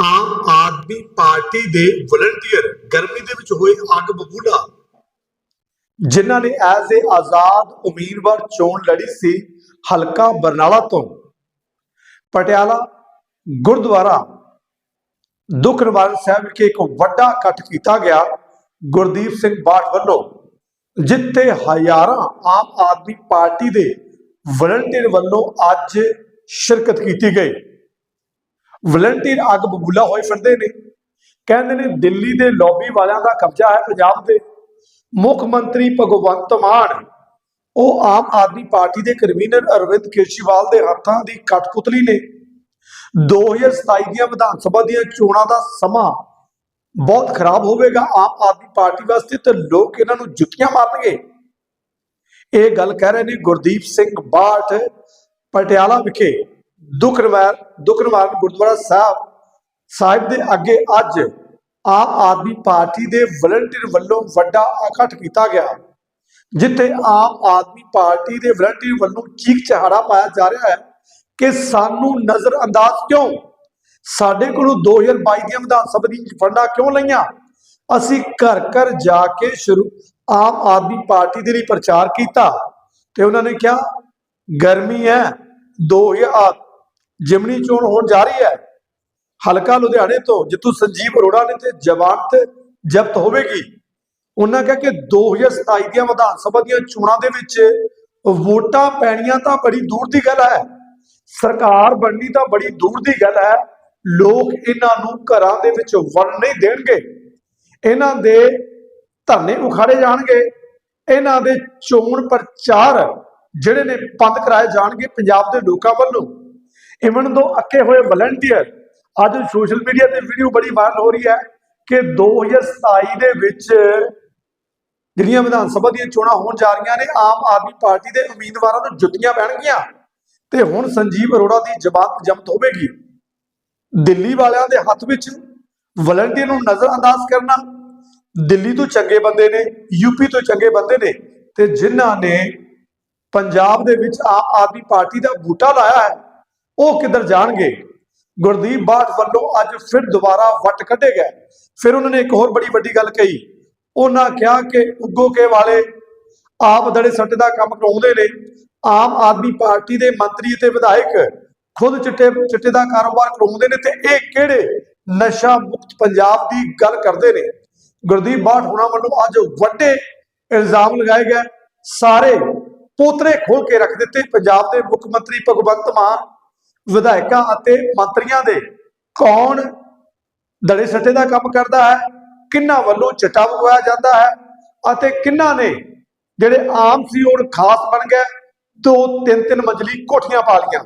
ਆਮ Aadmi party ਦੇ volunteer, ਗਰਮੀ ਦੇ ਵਿੱਚ ਹੋਏ ਅੱਗ ਬਬੂਲਾ। ਜਿਨ੍ਹਾਂ ਨੇ ਐਜ਼ ਏ ਆਜ਼ਾਦ ਉਮੀਦਵਾਰ ਚੋਣ ਲੜੀ ਸੀ, ਹਲਕਾ ਬਰਨਾਲਾ ਤੋਂ। ਪਟਿਆਲਾ, ਗੁਰਦੁਆਰਾ ਦੁੱਖ ਨਿਵਾਰਨ ਸਾਹਿਬ ਵਿਖੇ ਇੱਕ ਵੱਡਾ ਇਕੱਠ ਕੀਤਾ ਗਿਆ, ਗੁਰਦੀਪ ਸਿੰਘ ਬਾਠ ਵੱਲੋਂ, ਜਿੱਥੇ ਹਜ਼ਾਰਾਂ ਆਮ ਆਦਮੀ ਪਾਰਟੀ ਦੇ ਵਲੰਟੀਅਰ ਵੱਲੋਂ ਅੱਜ ਸ਼ਿਰਕਤ ਕੀਤੀ ਗਈ। ਵਲੰਟੀਅਰ ਅੱਗ ਬਬੂਲਾ ਹੋਏ ਫਿਰਦੇ ਨੇ। ਕਹਿੰਦੇ ਨੇ, ਦਿੱਲੀ ਦੇ ਲੌਬੀ ਵਾਲਿਆਂ ਦਾ ਕਬਜ਼ਾ ਹੈ ਪੰਜਾਬ ਤੇ। ਮੁੱਖ ਮੰਤਰੀ ਭਗਵੰਤ ਮਾਨ, ਉਹ ਆਮ ਆਦਮੀ ਪਾਰਟੀ ਦੇ ਕਨਵੀਨਰ ਅਰਵਿੰਦ ਕੇਜਰੀਵਾਲ ਦੇ ਹੱਥਾਂ ਦੀ ਕਠਪੁਤਲੀ ਨੇ। 2027 ਦੀਆਂ ਵਿਧਾਨ ਸਭਾ ਦੀਆਂ ਚੋਣਾਂ ਦਾ ਸਮਾਂ ਬਹੁਤ ਖਰਾਬ ਹੋਵੇਗਾ ਆਮ ਆਦਮੀ ਪਾਰਟੀ ਵਾਸਤੇ ਤੇ ਲੋਕ ਇਹਨਾਂ ਨੂੰ ਜੁੱਤੀਆਂ ਮਾਰਨਗੇ। ਇਹ ਗੱਲ ਕਹਿ ਰਹੇ ਨੇ ਗੁਰਦੀਪ ਸਿੰਘ ਬਾਠ, ਪਟਿਆਲਾ ਵਿਖੇ। ਦੁੱਖ ਨਿਵਾਰ ਦੁੱਖ ਨਿਵਾਰਨ ਗੁਰਦੁਆਰਾ ਸਾਹਿਬ ਸਾਹਿਬ ਦੇ ਅੱਗੇ ਅੱਜ ਆਮ ਆਦਮੀ ਪਾਰਟੀ ਦੇ ਵਲੰਟੀਅਰ ਵੱਲੋਂ ਵੱਡਾ ਇਕੱਠ ਕੀਤਾ ਗਿਆ, ਜਿੱਥੇ ਆਮ ਆਦਮੀ ਪਾਰਟੀ ਦੇ ਵਲੰਟੀਅਰ ਵੱਲੋਂ ਚੀਕ ਚਹਾੜਾ ਪਾਇਆ ਜਾ ਰਿਹਾ ਹੈ ਕਿ ਸਾਨੂੰ ਨਜ਼ਰ ਅੰਦਾਜ਼ ਕਿਉਂ? ਸਾਡੇ ਕੋਲੋਂ 2022 ਦੀਆਂ ਵਿਧਾਨ ਸਭਾ ਦੀਆਂ ਫੰਡਾਂ ਕਿਉਂ ਲਈਆਂ? ਅਸੀਂ ਘਰ ਘਰ ਜਾ ਕੇ ਸ਼ੁਰੂ ਆਮ ਆਦਮੀ ਪਾਰਟੀ ਦੇ ਲਈ ਪ੍ਰਚਾਰ ਕੀਤਾ ਤੇ ਉਹਨਾਂ ਨੇ ਕਿਹਾ, ਗਰਮੀ ਹੈ 2000 ਜਿਮਨੀ ਚੋਣ ਹੋਣ ਜਾ ਰਹੀ ਹੈ। ਹਲਕਾ ਲੁਧਿਆਣੇ ਤੋਂ ਜਿੱਥੋਂ ਸੰਜੀਵ ਅਰੋੜਾ ਨੇ ਤੇ ਜ਼ਮਾਨਤ ਜ਼ਬਤ ਹੋਵੇਗੀ, ਉਹਨਾਂ ਕਿਹਾ ਕਿ 2027 ਦੀਆਂ ਵਿਧਾਨ ਸਭਾ ਦੀਆਂ ਚੋਣਾਂ ਦੇ ਵਿੱਚ ਵੋਟਾਂ ਪੈਣੀਆਂ ਤਾਂ ਬੜੀ ਦੂਰ ਦੀ ਗੱਲ ਹੈ। ਸਰਕਾਰ ਬਣਨੀ ਤਾਂ ਬੜੀ ਦੂਰ ਦੀ ਗੱਲ ਹੈ। ਲੋਕ ਇਹਨਾਂ ਨੂੰ ਘਰਾਂ ਦੇ ਵਿੱਚ ਵੜਨ ਨਹੀਂ ਦੇਣਗੇ। ਇਹਨਾਂ ਦੇ ਧਰਨੇ ਉਖਾੜੇ ਜਾਣਗੇ। ਇਹਨਾਂ ਦੇ ਚੋਣ ਪ੍ਰਚਾਰ ਜਿਹੜੇ ਨੇ ਬੰਦ ਕਰਾਏ ਜਾਣਗੇ ਪੰਜਾਬ ਦੇ ਲੋਕਾਂ ਵੱਲੋਂ। ਇਵਨ ਦੋ ਅੱਕੇ ਹੋਏ ਵਲੰਟੀਅਰ ਅੱਜ ਸੋਸ਼ਲ ਮੀਡੀਆ ਤੇ ਵੀਡੀਓ ਬੜੀ ਵਾਇਰਲ ਹੋ ਰਹੀ ਹੈ ਕਿ 2027 ਦੇ ਵਿੱਚ ਜਿਹੜੀਆਂ ਵਿਧਾਨ ਸਭਾ ਦੀਆਂ ਚੋਣਾਂ ਹੋਣ ਜਾ ਰਹੀਆਂ ਨੇ, ਆਮ ਆਦਮੀ ਪਾਰਟੀ ਦੇ ਉਮੀਦਵਾਰਾਂ ਨੂੰ ਜੁੱਤੀਆਂ ਪੈਣਗੀਆਂ। ਤੇ ਹੁਣ ਸੰਜੀਵ ਅਰੋੜਾ ਦੀ ਜਮਾਤ ਜਮਤ ਹੋਵੇਗੀ। ਦਿੱਲੀ ਵਾਲਿਆਂ ਦੇ ਹੱਥ ਵਿੱਚ ਵਲੰਟੀਅਰ ਨੂੰ ਨਜ਼ਰ ਅੰਦਾਜ਼ ਕਰਨਾ, ਦਿੱਲੀ ਤੋਂ ਚੰਗੇ ਬੰਦੇ ਨੇ ਯੂਪੀ ਤੋਂ ਚੰਗੇ ਬੰਦੇ ਨੇ, ਤੇ ਜਿਨ੍ਹਾਂ ਨੇ ਪੰਜਾਬ ਦੇ ਵਿੱਚ ਆਮ ਆਦਮੀ ਪਾਰਟੀ ਦਾ ਬੂਟਾ ਲਾਇਆ ਹੈ ਉਹ ਕਿੱਧਰ ਜਾਣਗੇ? ਗੁਰਦੀਪ ਬਾਠ ਵੱਲੋਂ ਅੱਜ ਫਿਰ ਦੁਬਾਰਾ ਵੱਟ ਕੱਢੇ ਗਏ। ਫਿਰ ਉਹਨਾਂ ਨੇ ਇੱਕ ਹੋਰ ਬੜੀ ਵੱਡੀ ਗੱਲ ਕਹੀ। ਉਹਨਾਂ ਕਿਹਾ ਕਿ ਉੱਗੋ ਕੇ ਵਾਲੇ ਆਪ ਦੜੇ ਸੱਟੇ ਦਾ ਕੰਮ ਕਰਾਉਂਦੇ ਨੇ। ਆਮ ਆਦਮੀ ਪਾਰਟੀ ਦੇ ਮੰਤਰੀ ਤੇ ਵਿਧਾਇਕ ਖੁਦ ਚਿੱਟੇ ਚਿੱਟੇ ਦਾ ਕਾਰੋਬਾਰ ਕਰਾਉਂਦੇ ਨੇ ਤੇ ਇਹ ਕਿਹੜੇ ਨਸ਼ਾ ਮੁਕਤ ਪੰਜਾਬ ਦੀ ਗੱਲ ਕਰਦੇ ਨੇ? ਗੁਰਦੀਪ ਬਾਠ ਹੁਣਾਂ ਵੱਲੋਂ ਅੱਜ ਵੱਡੇ ਇਲਜ਼ਾਮ ਲਗਾਏ ਗਏ। ਸਾਰੇ ਪੋਤਰੇ ਖੋਲ ਕੇ ਰੱਖ ਦਿੱਤੇ। ਪੰਜਾਬ ਦੇ ਮੁੱਖ ਮੰਤਰੀ ਭਗਵੰਤ ਮਾਨ ਵਿਧਾਇਕਾਂ ਅਤੇ ਮੰਤਰੀਆਂ ਦੇ ਕੌਣ ਦੜੇ ਸੱਟੇ ਦਾ ਕੰਮ ਕਰਦਾ ਹੈ ਕਿੰਨਾ ਵੱਲੋਂ ਚਟਾ ਪਵਾਇਆ ਜਾਂਦਾ ਹੈ ਅਤੇ ਕਿੰਨਾ ਨੇ ਜਿਹੜੇ ਆਮ ਸੀ ਉਹ ਖਾਸ ਬਣ ਗਏ, ਦੋ, ਤਿੰਨ ਤਿੰਨ ਮੰਜ਼ਲੀ ਕੋਠੀਆਂ ਪਾ ਲੀਆਂ